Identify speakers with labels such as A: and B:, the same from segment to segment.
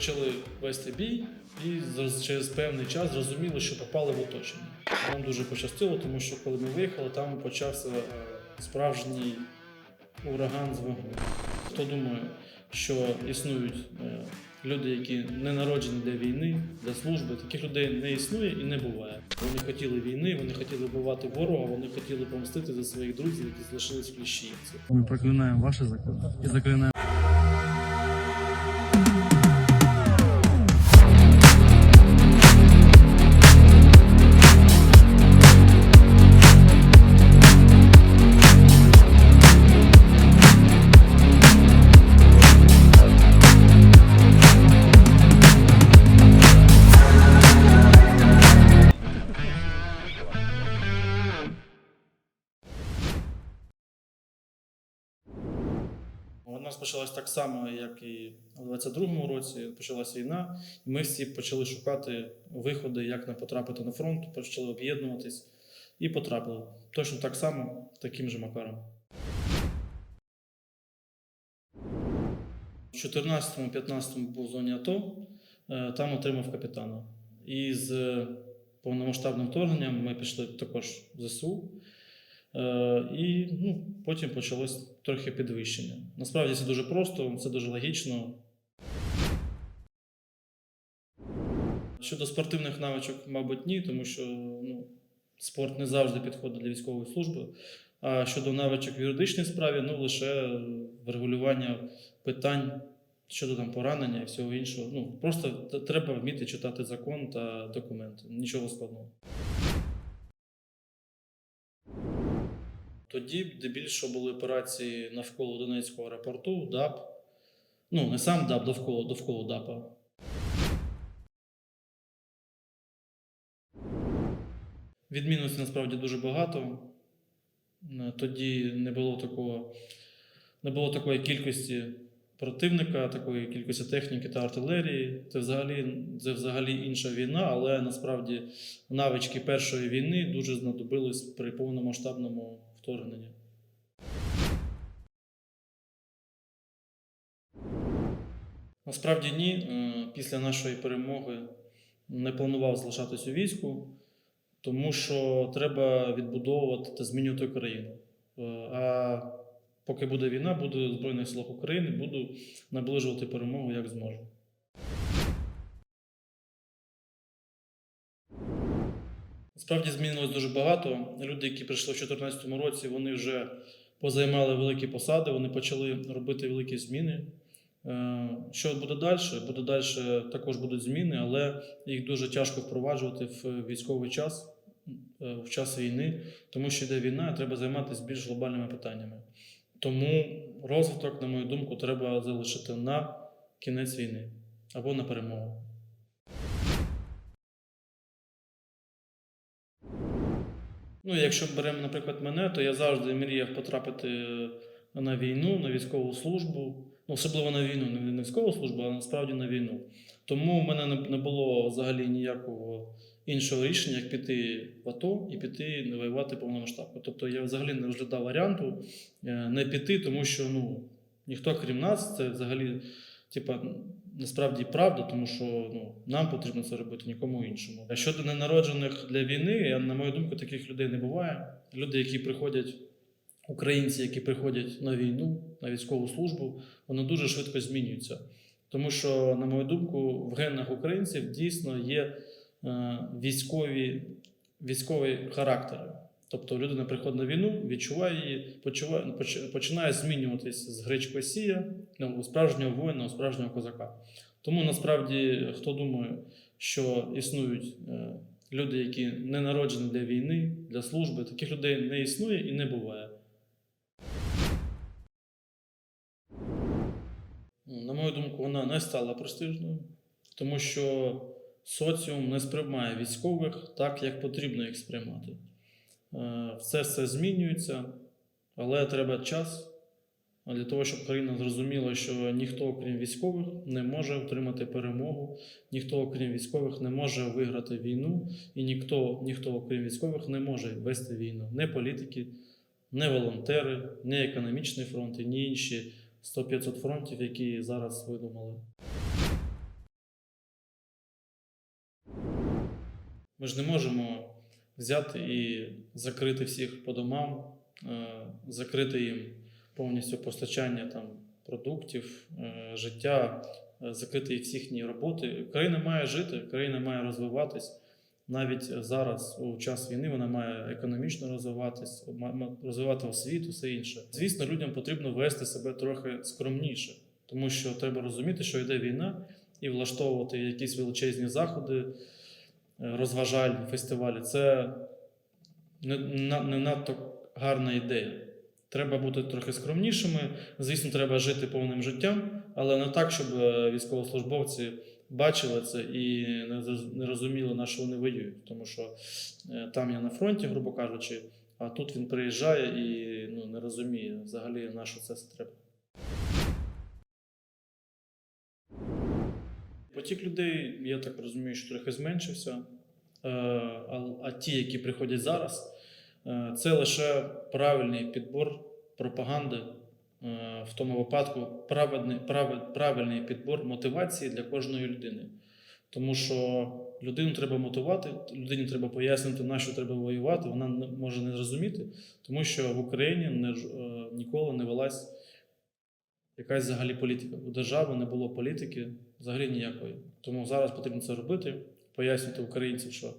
A: почали вести бій і через певний час зрозуміли, що попали в оточення. Нам дуже пощастило, тому що коли ми виїхали, там почався е, справжній ураган з вогню. Хто думає, що існують е, люди, які не народжені для війни, для служби, таких людей не існує і не буває. Вони хотіли війни, вони хотіли вбивати ворога, вони хотіли помстити за своїх друзів, які залишились в Кліщіївці.
B: Ми проклинаємо ваші закони і заклинаємо.
A: Почалась так само, як і у 22-му році. Почалась війна, і ми всі почали шукати виходи, як не потрапити на фронт, почали об'єднуватись і потрапили. Точно так само, таким же макаром. У 14-15 був в зоні АТО, е, там отримав капітана. І з повномасштабним вторгненням ми пішли також в ЗСУ. Е, І ну, потім почалось трохи підвищення. Насправді це дуже просто, це дуже логічно. Щодо спортивних навичок, мабуть, ні, тому що ну, спорт не завжди підходить для військової служби. А щодо навичок в юридичній справі, ну лише врегулювання питань щодо там поранення і всього іншого. Ну, просто треба вміти читати закон та документи. Нічого складного. Тоді здебільшого були операції навколо Донецького аеропорту, ДАП. Ну, не сам ДАП, довкола, довкола ДАПа. Відмінностей насправді дуже багато. Е, Тоді не було такого, не було такої кількості противника, такої кількості техніки та артилерії. Це взагалі, це взагалі інша війна, але насправді навички першої війни дуже знадобились при повномасштабному вторгненні. Насправді ні. Е, Після нашої перемоги не планував залишатись у війську, тому що треба відбудовувати та змінювати країну. Е, А поки буде війна, буду Збройних силах України, буду наближувати перемогу як зможу. Насправді змінилось дуже багато. Люди, які прийшли в 2014 році, вони вже позаймали великі посади, вони почали робити великі зміни. Е, Що буде далі? Буде далі також будуть зміни, але їх дуже тяжко впроваджувати в військовий час, е, в час війни, тому що йде війна, і треба займатися більш глобальними питаннями. Тому розвиток, на мою думку, треба залишити на кінець війни або на перемогу. Ну, якщо беремо, наприклад, мене, то я завжди мріяв потрапити на війну, на військову службу. Ну, особливо на війну, не на військову службу, а насправді на війну. Тому в мене не- було взагалі ніякого іншого рішення, як піти в АТО і піти не воювати повномасштабно. Тобто я взагалі не розглядав варіанту е, не піти, тому що ну, ніхто крім нас, це взагалі, типа, насправді правда, тому що ну, нам потрібно це робити нікому іншому. А щодо ненароджених для війни, я, на мою думку, таких людей не буває. Люди, які приходять, українці, які приходять на війну, на військову службу, вони дуже швидко змінюються. Тому що, на мою думку, в генах українців дійсно є е, військові, військові характери. Тобто людина приходить на війну, відчуває її, почуває, починає змінюватись з гречкою сія у справжнього воїна, у справжнього козака. Тому насправді, хто думає, що існують е, люди, які не народжені для війни, для служби, таких людей не існує і не буває. Ну, На мою думку, вона не стала престижною, тому що соціум не сприймає військових так, як потрібно їх сприймати. Е, все це змінюється, але треба час для того, щоб країна зрозуміла, що ніхто, окрім військових, не може отримати перемогу, ніхто, окрім військових, не може виграти війну, і ніхто, ніхто окрім військових, не може вести війну. Не політики, не волонтери, не економічні фронти, ні інші 100-500 фронтів, які зараз видумали. Ми ж не можемо взяти і закрити всіх по домам, е, закрити їм повністю постачання там, продуктів, е, життя, е, закрити їх їхні роботи. Країна має жити, країна має розвиватись. Навіть зараз, у час війни, вона має економічно розвиватись, розвивати освіту, все інше. Звісно, людям потрібно вести себе трохи скромніше, тому що треба розуміти, що йде війна, і влаштовувати якісь величезні заходи, розважальні фестивалі це не, не надто гарна ідея. Треба бути трохи скромнішими. Звісно, треба жити повним життям, але не так, щоб е, військовослужбовці бачили це і не розуміли, на що вони воюють. Тому що е, там я на фронті, грубо кажучи, а тут він приїжджає і ну, не розуміє взагалі, на що це треба. Потік людей, я так розумію, що трохи зменшився. Е, А, ті, які приходять зараз, е, це лише правильний підбор пропаганди, е, в тому випадку праве- правильний підбор мотивації для кожної людини. Тому що людину треба мотивувати, людині треба пояснити, на що треба воювати. Вона може не зрозуміти, тому що в Україні не, ніколи не велась якась взагалі політика. У держави не було політики взагалі ніякої. Тому зараз потрібно це робити, пояснювати українцям, що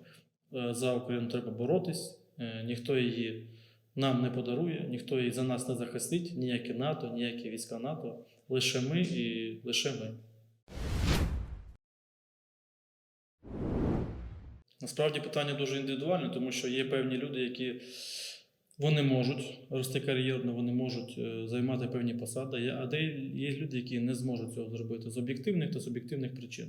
A: е, за Україну треба боротись, е, ніхто її нам не подарує, ніхто її за нас не захистить, ніяке НАТО, ніякі війська НАТО, лише ми і лише ми. Насправді питання дуже індивідуальне, тому що є певні люди, які вони можуть рости кар'єрно, вони можуть е, займати певні посади, а де є люди, які не зможуть цього зробити з об'єктивних та суб'єктивних причин.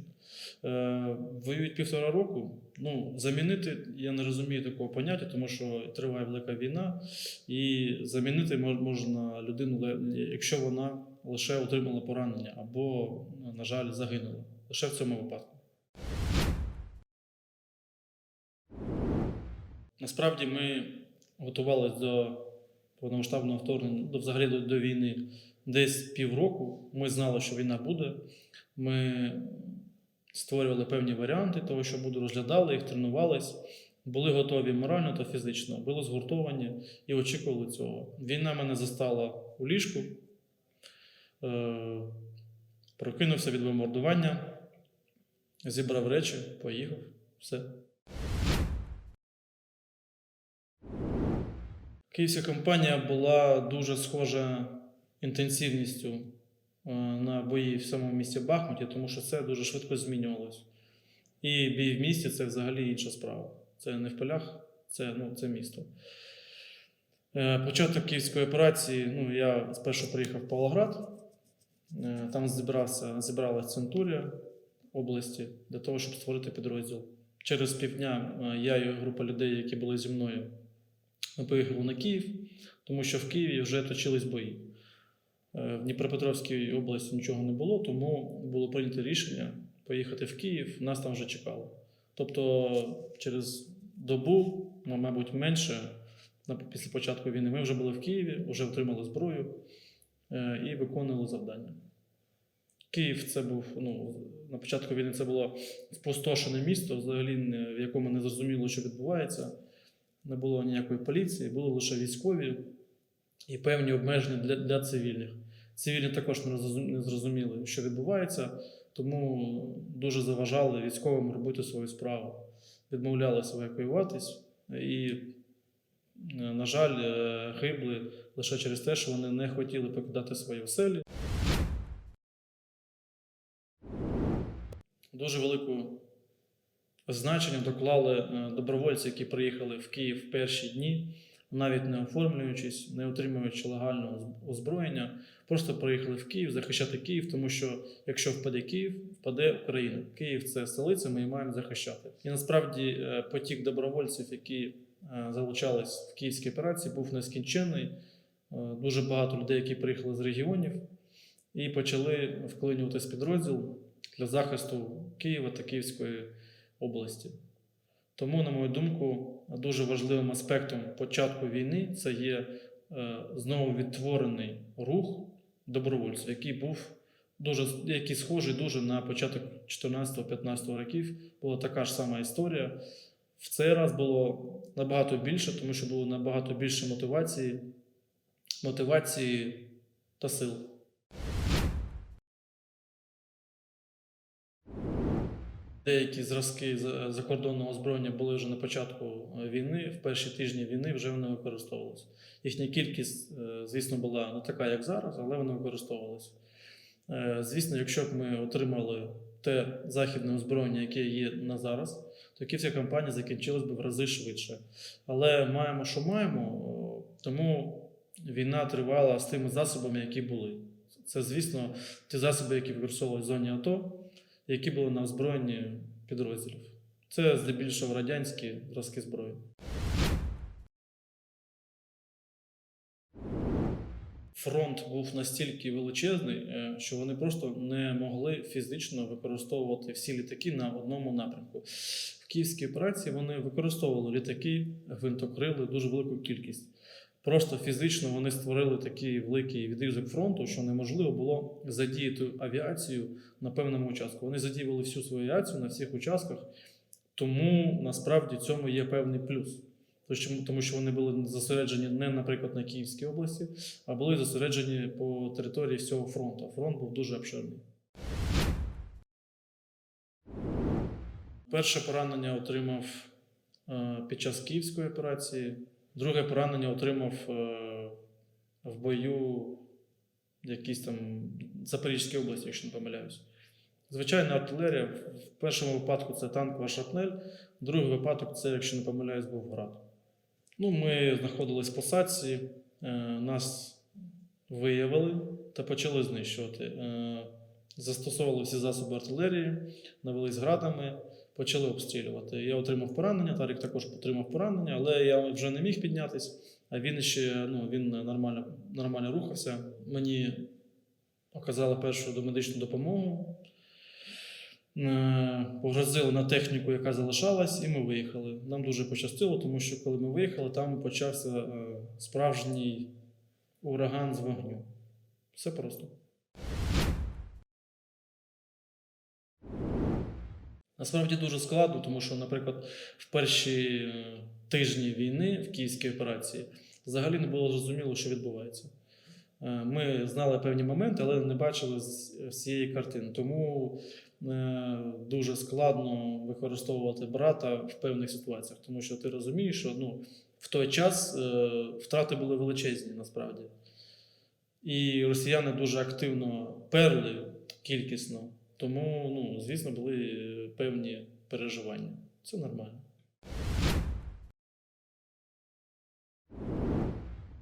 A: Е, воюють півтора року. Ну, замінити я не розумію такого поняття, тому що триває велика війна, і замінити можна людину, якщо вона лише отримала поранення або, на жаль, загинула. Лише в цьому випадку. Насправді ми готувалися до повномасштабного вторгнення, до взагалі до, до війни десь півроку. Ми знали, що війна буде. Ми створювали певні варіанти того, що буде, розглядали їх, тренувались, були готові морально та фізично, були згуртовані і очікували цього. Війна мене застала у ліжку, е, прокинувся від бомбардування, зібрав речі, поїхав. Все. Київська компанія була дуже схожа інтенсивністю е, на бої в самому місті Бахмуті, тому що це дуже швидко змінювалось. І бій в місті це взагалі інша справа. Це не в полях, це, ну, це місто. Е, Початок київської операції, ну, я спершу приїхав в Павлоград, Е, там зібрався, зібралась Центурія області для того, щоб створити підрозділ. Через півдня я і група людей, які були зі мною, ми поїхали на Київ, тому що в Києві вже точились бої. Е, В Дніпропетровській області нічого не було, тому було прийнято рішення поїхати в Київ, нас там вже чекало. Тобто через добу, ну, мабуть, менше, після початку війни, ми вже були в Києві, вже отримали зброю е, і виконували завдання. Київ це був ну, на початку війни це було спустошене місто, взагалі в якому не зрозуміло, що відбувається. Не було ніякої поліції, були лише військові і певні обмеження для, для цивільних. Цивільні також не зрозуміли, що відбувається, тому дуже заважали військовим робити свою справу. Відмовлялися евакуюватись і, е, на жаль, е, гибли лише через те, що вони не хотіли покидати свої оселі. Дуже велику значення доклали е, добровольці, які приїхали в Київ в перші дні, навіть не оформлюючись, не отримуючи легального озброєння, просто приїхали в Київ захищати Київ, тому що якщо впаде Київ, впаде Україна. Київ це столиця, ми її маємо захищати. І насправді е, потік добровольців, які е, залучались в київській операції, був нескінченний. Е, Дуже багато людей, які приїхали з регіонів, і почали вклинюватись підрозділ для захисту Києва та Київської області. Тому, на мою думку, дуже важливим аспектом початку війни це є е, знову відтворений рух добровольців, який був дуже який схожий дуже на початок 14-15 років. Була така ж сама історія. В цей раз було набагато більше, тому що було набагато більше мотивації, мотивації та сил. Деякі зразки за- закордонного озброєння були вже на початку е, війни, в перші тижні війни вже вони використовувалися. Їхня кількість, е, звісно, була не така, як зараз, але вони використовувалися. Е, Звісно, якщо б ми отримали те західне озброєння, яке є на зараз, то київська кампанія закінчилась би в рази швидше. Але маємо, що маємо, тому війна тривала з тими засобами, які були. Це, звісно, ті засоби, які використовували в зоні АТО, які були на озброєнні підрозділів. Це здебільшого радянські зразки зброї. Фронт був настільки величезний, е, що вони просто не могли фізично використовувати всі літаки на одному напрямку. В київській операції вони використовували літаки, гвинтокрили, дуже велику кількість. Просто фізично вони створили такий великий відрізок фронту, що неможливо було задіяти авіацію на певному участку. Вони задіювали всю свою авіацію на всіх участках, тому насправді цьому є певний плюс. Тому що- вони були зосереджені не, наприклад, на Київській області, а були зосереджені по території всього фронту. Фронт був дуже обширний. Перше поранення отримав е, під час Київської операції, друге поранення отримав е, в бою в якійсь там Запорізькій області, якщо не помиляюсь. Звичайна артилерія. В першому випадку це танкова шрапнель, в другий випадок це, якщо не помиляюсь, був град. Ну, ми знаходились в посадці, е, нас виявили та почали знищувати. Е, застосовували всі засоби артилерії, навелись градами, почали обстрілювати. Я отримав поранення, Тарік також отримав поранення, але я вже не міг піднятися, а він ще ну, він нормально, нормально рухався. Мені оказали першу домедичну допомогу. Е, Погрозили на техніку, яка залишалась, і ми виїхали. Нам дуже пощастило, тому що коли ми виїхали, там почався е, справжній ураган з вогню. Все просто. Насправді дуже складно, тому що, наприклад, в перші е, тижні війни в київській операції взагалі не було зрозуміло, що відбувається. Е, Ми знали певні моменти, але не бачили з- всієї картини. Тому е, дуже складно використовувати брата в певних ситуаціях, тому що ти розумієш, що ну, в той час е, втрати були величезні насправді. І росіяни дуже активно перли кількісно, тому, ну, звісно, були е, певні переживання. Це нормально.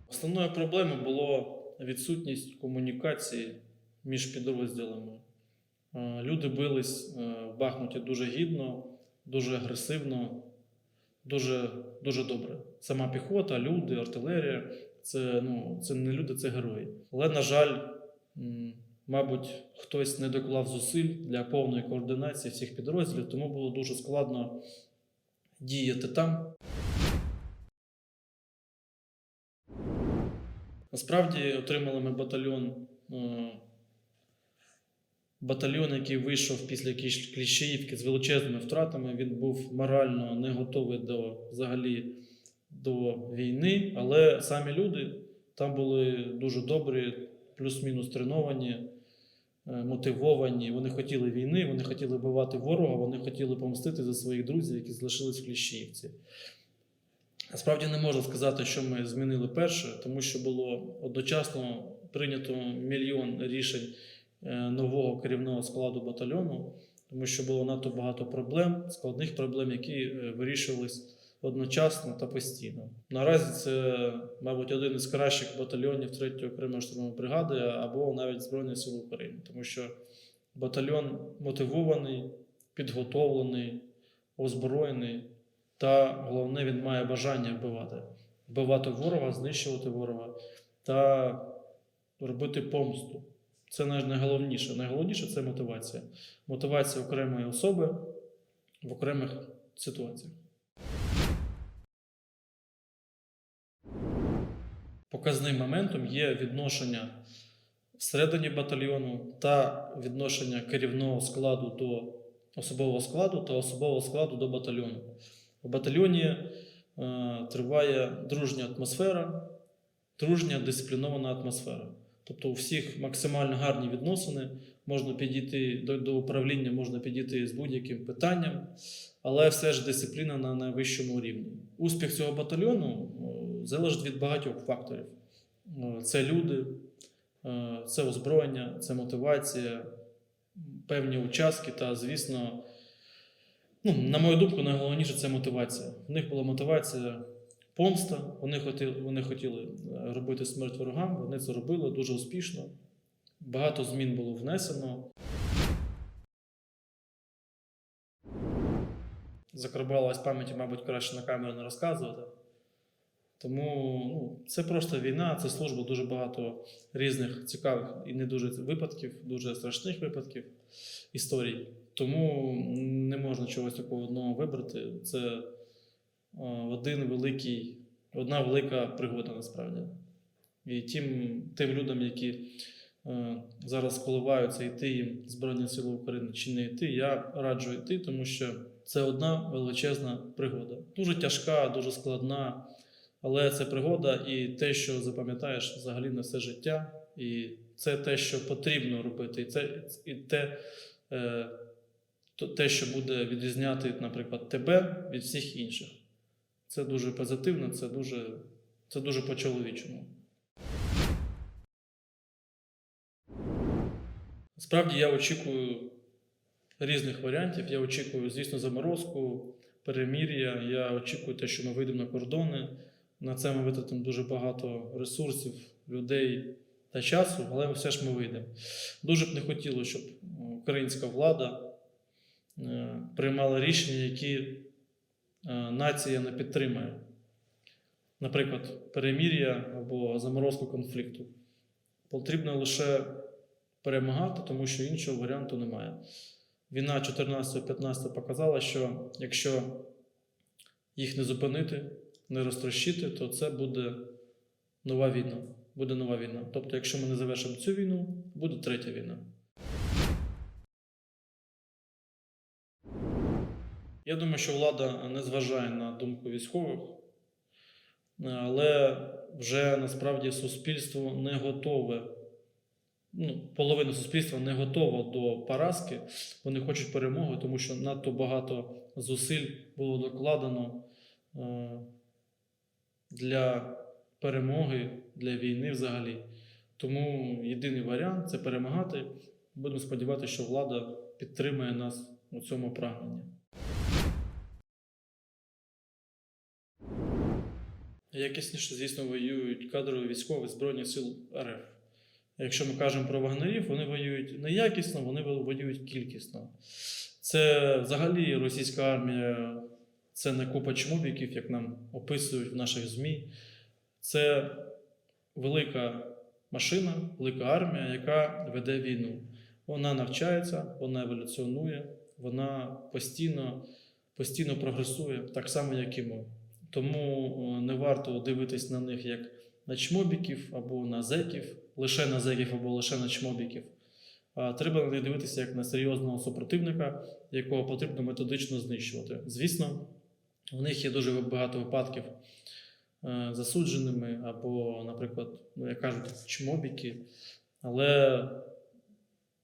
A: Основною проблемою було відсутність комунікації між підрозділами. Е, Люди бились е, в Бахмуті дуже гідно, дуже агресивно, дуже, дуже добре. Сама піхота, люди, артилерія це, ну, це не люди, це герої. Але, на жаль, мабуть, хтось не доклав зусиль для повної координації всіх підрозділів, тому було дуже складно діяти там. Насправді отримали ми батальйон, е, батальйон, який вийшов після Кліщ- Кліщеївки з величезними втратами. Він був морально не готовий до взагалі до війни, але самі люди там були дуже добрі, плюс-мінус треновані, мотивовані. Вони хотіли війни, вони хотіли вбивати ворога, вони хотіли помстити за своїх друзів, які залишились в Кліщіївці. Насправді не можна сказати, що ми змінили перше, тому що було одночасно прийнято мільйон рішень е, нового керівного складу батальйону, тому що було надто багато проблем, складних проблем, які е, вирішувались одночасно та постійно. Наразі це, мабуть, один із кращих батальйонів 3-ї окремої штурмової бригади або навіть Збройних сил України, тому що батальйон мотивований, підготовлений, озброєний. Та головне, він має бажання вбивати. Вбивати ворога, знищувати ворога та робити помсту. Це найголовніше. Найголовніше це мотивація. Мотивація окремої особи в окремих ситуаціях. Показним моментом є відношення всередині батальйону та відношення керівного складу до особового складу та особового складу до батальйону. В батальйоні е, триває дружня атмосфера, дружня дисциплінована атмосфера. Тобто у всіх максимально гарні відносини, можна підійти до, до управління, можна підійти з будь-яким питанням, але все ж дисципліна на найвищому рівні. Успіх цього батальйону о, залежить від багатьох факторів. Це люди, е, це озброєння, це мотивація, певні участки та, звісно, ну, на мою думку, найголовніше це мотивація. У них була мотивація помста, вони хотіли, вони хотіли е, робити смерть ворогам, вони це робили дуже успішно. Багато змін було внесено. Закарбувалась пам'яті, мабуть, краще на камеру не розказувати. Тому ну, це просто війна, це служба, дуже багато різних цікавих і не дуже випадків, дуже страшних випадків, історій. Тому не можна чогось такого одного вибрати. Це е, один великий, одна велика пригода насправді. І тим, тим людям, які е, зараз коливаються йти їм Збройні Сили України чи не йти, я раджу йти, тому що це одна величезна пригода. Дуже тяжка, дуже складна, але це пригода і те, що запам'ятаєш взагалі на все життя, і це те, що потрібно робити, і це і те, е, те, що буде відрізняти, наприклад, тебе від всіх інших. Це дуже позитивно, це дуже, це дуже по-чоловічому. Справді я очікую різних варіантів. Я очікую, звісно, заморозку, перемір'я. Я очікую те, що ми вийдемо на кордони. На це ми витратимо дуже багато ресурсів, людей та часу, але все ж ми вийдемо. Дуже б не хотілося, щоб е, українська влада е, приймала рішення, які е, нація не підтримає. Наприклад, перемір'я або заморозку конфлікту. Потрібно лише перемагати, тому що іншого варіанту немає. Війна 14-15 показала, що якщо їх не зупинити, не розтрощити, то це буде нова війна. Буде нова війна. Тобто, якщо ми не завершимо цю війну, буде третя війна. Я думаю, що влада не зважає на думку військових, але вже насправді суспільство не готове. Ну, половина суспільства не готова до поразки. Вони хочуть перемоги, тому що надто багато зусиль було докладено е, для перемоги, для війни взагалі. Тому єдиний варіант це перемагати. Будемо сподіватися, що влада підтримує нас у цьому прагненні. Якісніше, звісно, воюють кадрові військові Збройні сил РФ. Якщо ми кажемо про вагнерів, вони воюють не якісно, вони воюють кількісно. Це взагалі російська армія, це не купа чмобіків, як нам описують в наших ЗМІ. Це велика машина, велика армія, яка веде війну. Вона навчається, вона еволюціонує, вона постійно, постійно прогресує, так само, як і ми. Тому не варто дивитись на них як на чмобіків або на зеків, лише на зеків або лише на чмобіків. Треба на них дивитися як на серйозного супротивника, якого потрібно методично знищувати. Звісно, в них є дуже багато випадків е, засудженими, або, наприклад, ну, як кажуть, чмобіки. Але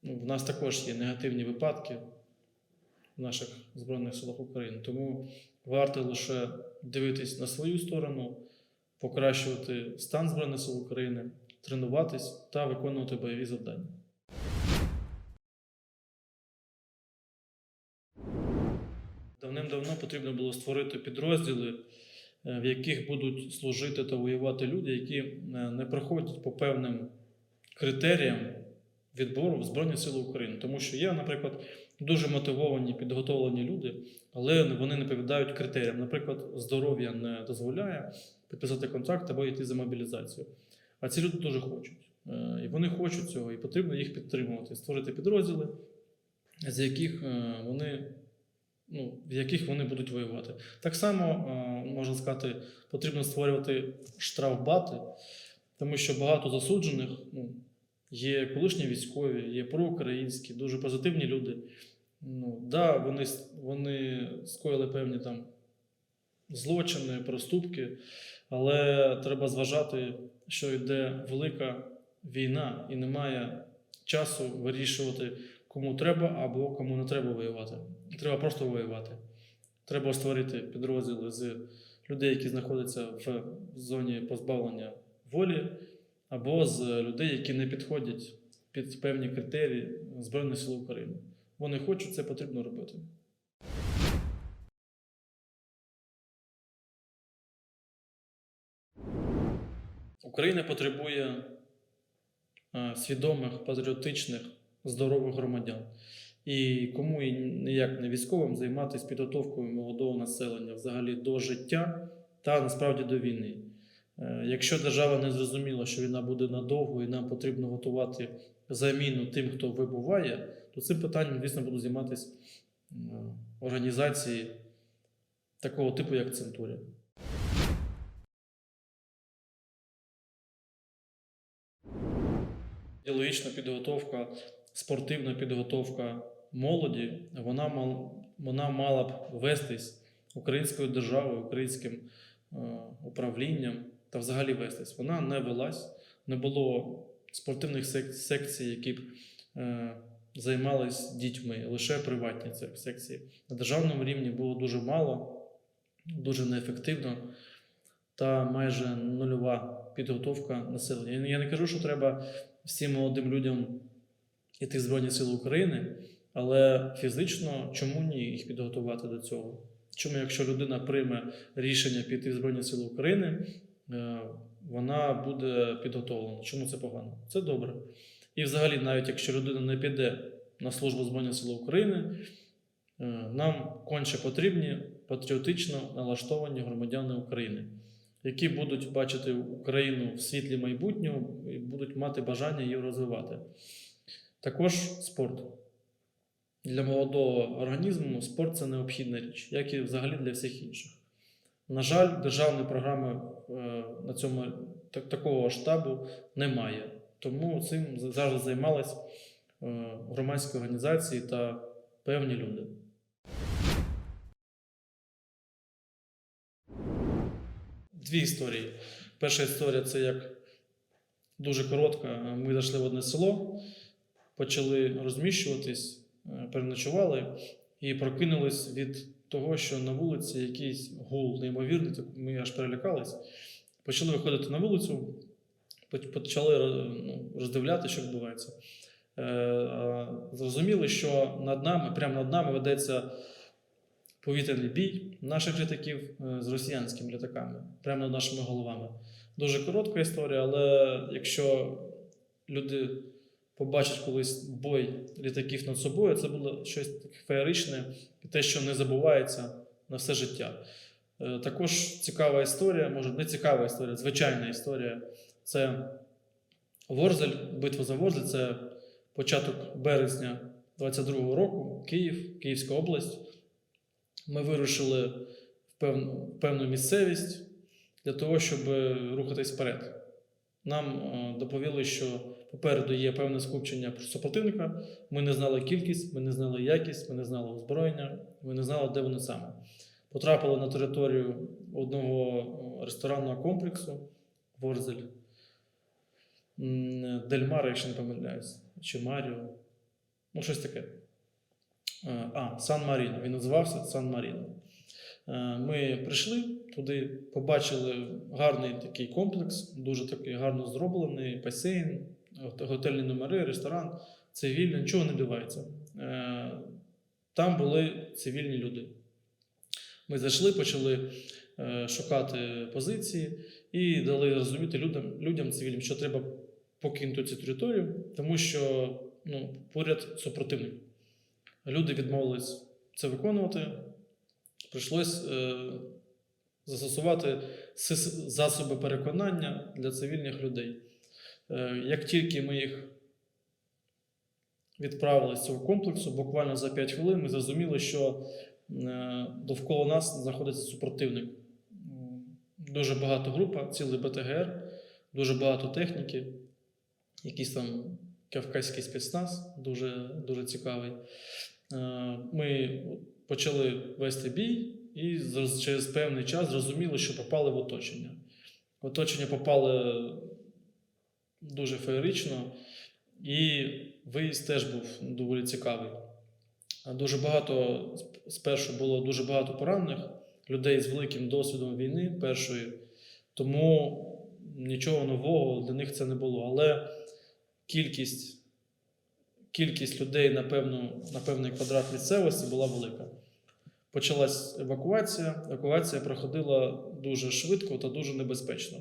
A: ну, в нас також є негативні випадки в наших Збройних силах України. Тому варто лише дивитись на свою сторону, покращувати стан Збройних сил України, тренуватись та виконувати бойові завдання. Давним-давно потрібно було створити підрозділи, е, в яких будуть служити та воювати люди, які е, не проходять по певним критеріям відбору в Збройні Сили України. Тому що є, наприклад, дуже мотивовані, підготовлені люди, але вони не відповідають критеріям. Наприклад, здоров'я не дозволяє підписати контракт або йти за мобілізацію. А ці люди дуже хочуть. Е, І вони хочуть цього, і потрібно їх підтримувати, створити підрозділи, з яких вони, ну, в яких вони будуть воювати. Так само, е, можна сказати, потрібно створювати штрафбати, тому що багато засуджених ну, є колишні військові, є проукраїнські, дуже позитивні люди. Ну, да, вони, вони скоїли певні там злочини, проступки, але треба зважати, що йде велика війна і немає часу вирішувати, кому треба або кому не треба воювати. Треба просто воювати. Треба створити підрозділи з людей, які знаходяться в зоні позбавлення волі, або з людей, які не підходять під певні критерії Збройних сил України. Вони хочуть, це потрібно робити. Україна потребує е, свідомих, патріотичних, здорових громадян. І кому і ніяк не військовим займатися підготовкою молодого населення взагалі до життя та насправді до війни. Е, Якщо держава не зрозуміла, що війна буде надовго і нам потрібно готувати заміну тим, хто вибуває, то цим питанням, звісно, будуть займатися е, організації такого типу, як Центурія. Ідеологічна підготовка, спортивна підготовка молоді, вона, мал, вона мала б вестись українською державою, українським е, управлінням та взагалі вестись. Вона не велась, не було спортивних сек- секцій, які б е, займались дітьми, лише приватні секції. На державному рівні було дуже мало, дуже неефективно та майже нульова підготовка населення. Я не кажу, що треба всім молодим людям іти в Збройні Сили України, але фізично чому ні їх підготувати до цього? Чому, якщо людина прийме рішення піти в Збройні Сили України, е, вона буде підготовлена? Чому це погано? Це добре. І взагалі, навіть якщо людина не піде на службу Збройних Сил України, е, нам конче потрібні патріотично налаштовані громадяни України, які будуть бачити Україну в світлі майбутнього і будуть мати бажання її розвивати. Також спорт. Для молодого організму спорт це необхідна річ, як і взагалі для всіх інших. На жаль, державної програми е, на цьому так, такого штабу немає. Тому цим завжди займались е, громадські організації та певні люди. Дві історії. Перша історія це як дуже коротка. Ми зайшли в одне село, почали розміщуватись, е, переночували і прокинулись від того, що на вулиці якийсь гул неймовірний, ми аж перелякались. Почали виходити на вулицю, почали е, ну, роздивляти, що відбувається. Е, Зрозуміли, що над нами, прямо над нами ведеться повітряний бій наших літаків з росіянськими літаками, прямо над нашими головами. Дуже коротка історія, але якщо люди побачать колись бой літаків над собою, це було щось таке феєричне те, що не забувається на все життя. Е, Також цікава історія, може не цікава історія, звичайна історія. Це Ворзель, битва за Ворзель, це початок березня 22-го року, Київ, Київська область. Ми вирушили в певну, в певну місцевість для того, щоб рухатись вперед. Нам е, доповіли, що попереду є певне скупчення супротивника. Ми не знали кількість, ми не знали якість, ми не знали озброєння, ми не знали, де вони саме. Потрапили на територію одного е, ресторанного комплексу Ворзель, Дельмара, якщо не помиляюсь, чи Маріо. Ну, щось таке. Е, А, Сан Маріно. Він називався Сан Маріно. Е, Ми прийшли туди, побачили гарний такий комплекс, дуже такий гарно зроблений, басейн, готельні номери, ресторан, цивільний, нічого не дивається. Е, Там були цивільні люди. Ми зайшли, почали е, шукати позиції і дали розуміти людям, людям цивільним, що треба покинути цю територію, тому що ну, поряд супротивник. Люди відмовились це виконувати. Прийшлось е, застосувати засоби переконання для цивільних людей. Е, як тільки ми їх відправили з цього комплексу, буквально за 5 хвилин ми зрозуміли, що е, довкола нас знаходиться супротивник. Дуже багато група, цілий БТГР, дуже багато техніки, якийсь там кавказький спецназ, дуже, дуже цікавий. Е, Ми почали вести бій, і через певний час зрозуміли, що попали в оточення. В оточення попали дуже феєрично, і виїзд теж був доволі цікавий. Дуже багато спершу було дуже багато поранених людей з великим досвідом війни першої, тому нічого нового для них це не було. Але кількість, кількість людей на, певну, на певний квадрат місцевості була велика. Почалась евакуація. Евакуація проходила дуже швидко та дуже небезпечно,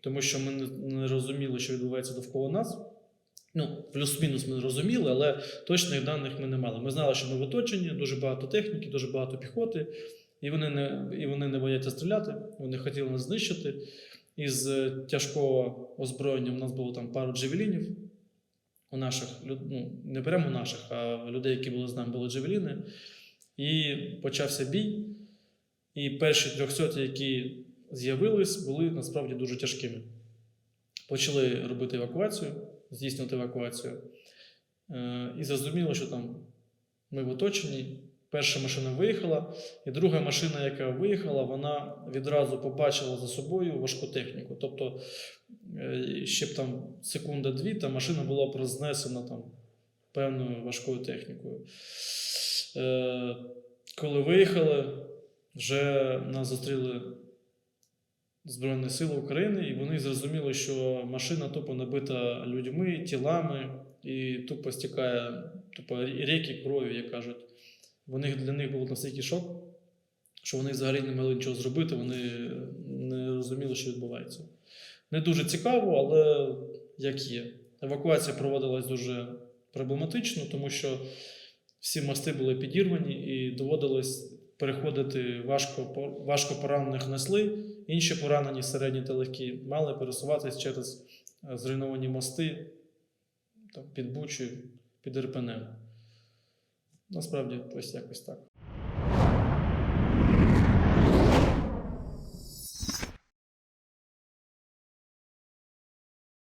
A: тому що ми не, розуміли, що відбувається довкола нас. Ну, плюс-мінус ми розуміли, але точних даних ми не мали. Ми знали, що ми в оточенні, дуже багато техніки, дуже багато піхоти, і вони не, і вони не бояться стріляти, вони хотіли нас знищити. Із е, тяжкого озброєння в нас було там пару джевелінів. У наших, ну, не прямо у наших, а людей, які були з нами, були джевеліни. І почався бій. І перші трьохсоті, які з'явились, були насправді дуже тяжкими. Почали робити евакуацію, здійснювати евакуацію. Е, І зрозуміло, що там ми в оточенні. Перша машина виїхала, і друга машина, яка виїхала, вона відразу побачила за собою важку техніку. Тобто, ще б там секунда-дві, та машина була б рознесена там певною важкою технікою. Е, Коли виїхали, вже нас зустріли Збройні Сили України, і вони зрозуміли, що машина тупо набита людьми, тілами, і тупо стікає тупо ріки крові, як кажуть. Вони, для них був настільки шок, що вони взагалі не могли нічого зробити, вони не розуміли, що відбувається. Не дуже цікаво, але як є. Евакуація проводилась дуже проблематично, тому що всі мости були підірвані і доводилось переходити важко, важко поранених несли, інші поранені середні та легкі мали пересуватись через е, зруйновані мости під Бучою, під Ірпенем. Насправді, ось якось так.